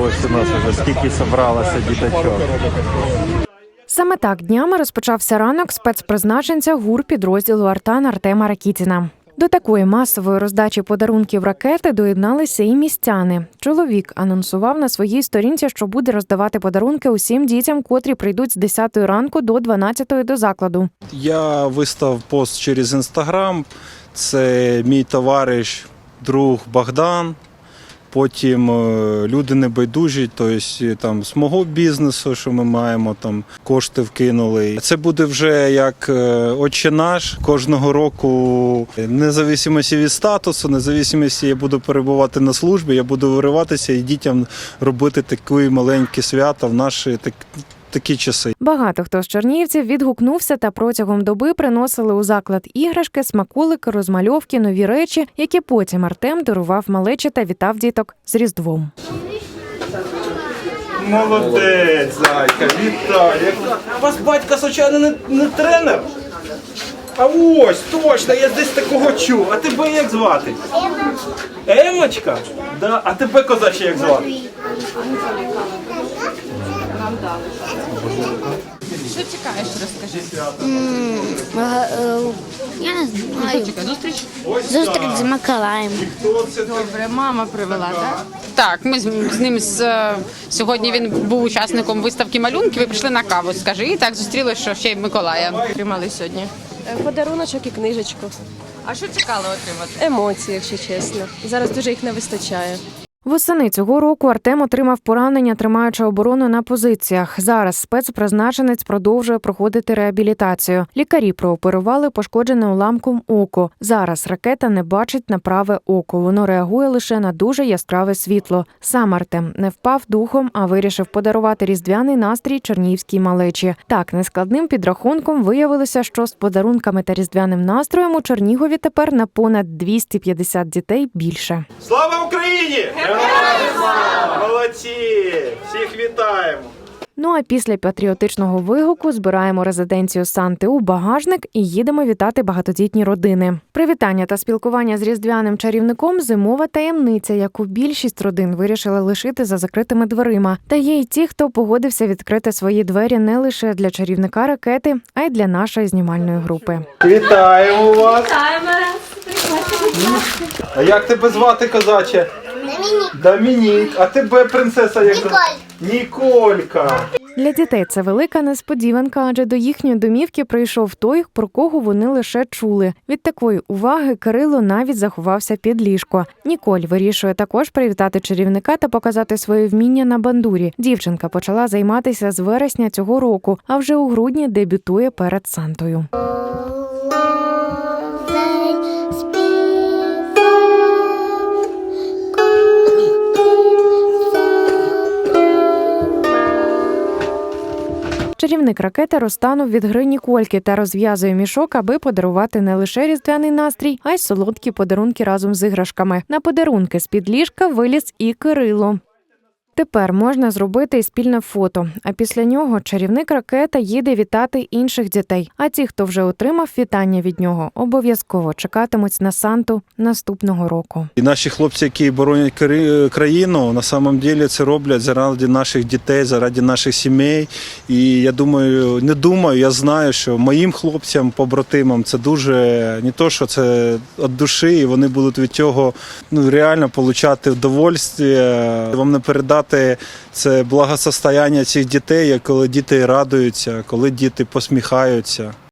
Ось у нас вже скільки зібралося діточок. Саме так днями розпочався ранок спецпризначенця гур підрозділу Артан Артема Ракітіна. До такої масової роздачі подарунків ракети доєдналися і містяни. Чоловік анонсував на своїй сторінці, що буде роздавати подарунки усім дітям, котрі прийдуть з 10 ранку до 12 до закладу. Я вистав пост через інстаграм. Це мій товариш, друг Богдан. Потім е, люди небайдужі, тобто там з мого бізнесу, що ми маємо, там кошти вкинули. Це буде вже як очі отче наш кожного року, незалежності від статусу, незалежності я буду перебувати на службі, я буду вириватися і дітям робити такі маленькі свята в наші так, такі часи. Багато хто з чернігівців відгукнувся та протягом доби приносили у заклад іграшки, смаколики, розмальовки, нові речі, які потім Артем дарував малечі та вітав діток з Різдвом. Молодець, зайка, вітаю. У вас батько, звичайно, не, не тренер? А ось, точно, я десь такого чув. А тебе як звати? Емочка? Да. А тебе козаче як звати? Що чекаєш, розкажи. Я не знаю. Чекай, зустріч? Зустріч з Миколаєм. Добре, мама привела, так? Так, ми з, з ним з, е, сьогодні він був учасником виставки малюнків і прийшли на каву. Скажи, і так зустріли, що ще й Миколая. Отримали сьогодні. Е, Подаруночок і книжечку. А що чекали отримати? Емоції, якщо чесно. Зараз дуже їх не вистачає. Восени цього року Артем отримав поранення, тримаючи оборону на позиціях. Зараз спецпризначенець продовжує проходити реабілітацію. Лікарі прооперували пошкоджене уламком око. Зараз ракета не бачить на праве око. Воно реагує лише на дуже яскраве світло. Сам Артем не впав духом, а вирішив подарувати різдвяний настрій чернігівській малечі. Так нескладним підрахунком виявилося, що з подарунками та різдвяним настроєм у Чернігові тепер на понад 250 дітей більше. Слава Україні! Молодці! Всіх вітаємо! Ну а після патріотичного вигуку збираємо резиденцію Санти у багажник і їдемо вітати багатодітні родини. Привітання та спілкування з різдвяним чарівником зимова таємниця, яку більшість родин вирішили лишити за закритими дверима. Та є й ті, хто погодився відкрити свої двері не лише для чарівника ракети, а й для нашої знімальної групи. Вітаємо вас! Вітаємо! А як тебе звати, козаче? Домінік. Домінік. А тебе принцеса як звати? Ніколька. Для дітей це велика несподіванка, адже до їхньої домівки прийшов той, про кого вони лише чули. Від такої уваги Кирило навіть заховався під ліжко. Ніколь вирішує також привітати чарівника та показати своє вміння на бандурі. Дівчинка почала займатися з вересня цього року, а вже у грудні дебютує перед Сантою. Чарівник ракети розтанув від гри Нікольки та розв'язує мішок, аби подарувати не лише різдвяний настрій, а й солодкі подарунки разом з іграшками. На подарунки з-під ліжка виліз і Кирило. Тепер можна зробити і спільне фото. А після нього чарівник ракета їде вітати інших дітей. А ті, хто вже отримав вітання від нього, обов'язково чекатимуть на Санту наступного року. І наші хлопці, які боронять країну, на самом деле це роблять заради наших дітей, заради наших сімей. І я думаю, не думаю, я знаю, що моїм хлопцям, побратимам, це дуже не то, що це від душі, і вони будуть від цього ну, реально отримати удовольствие. Вам не передати це благосостояння цих дітей, коли діти радуються, коли діти посміхаються.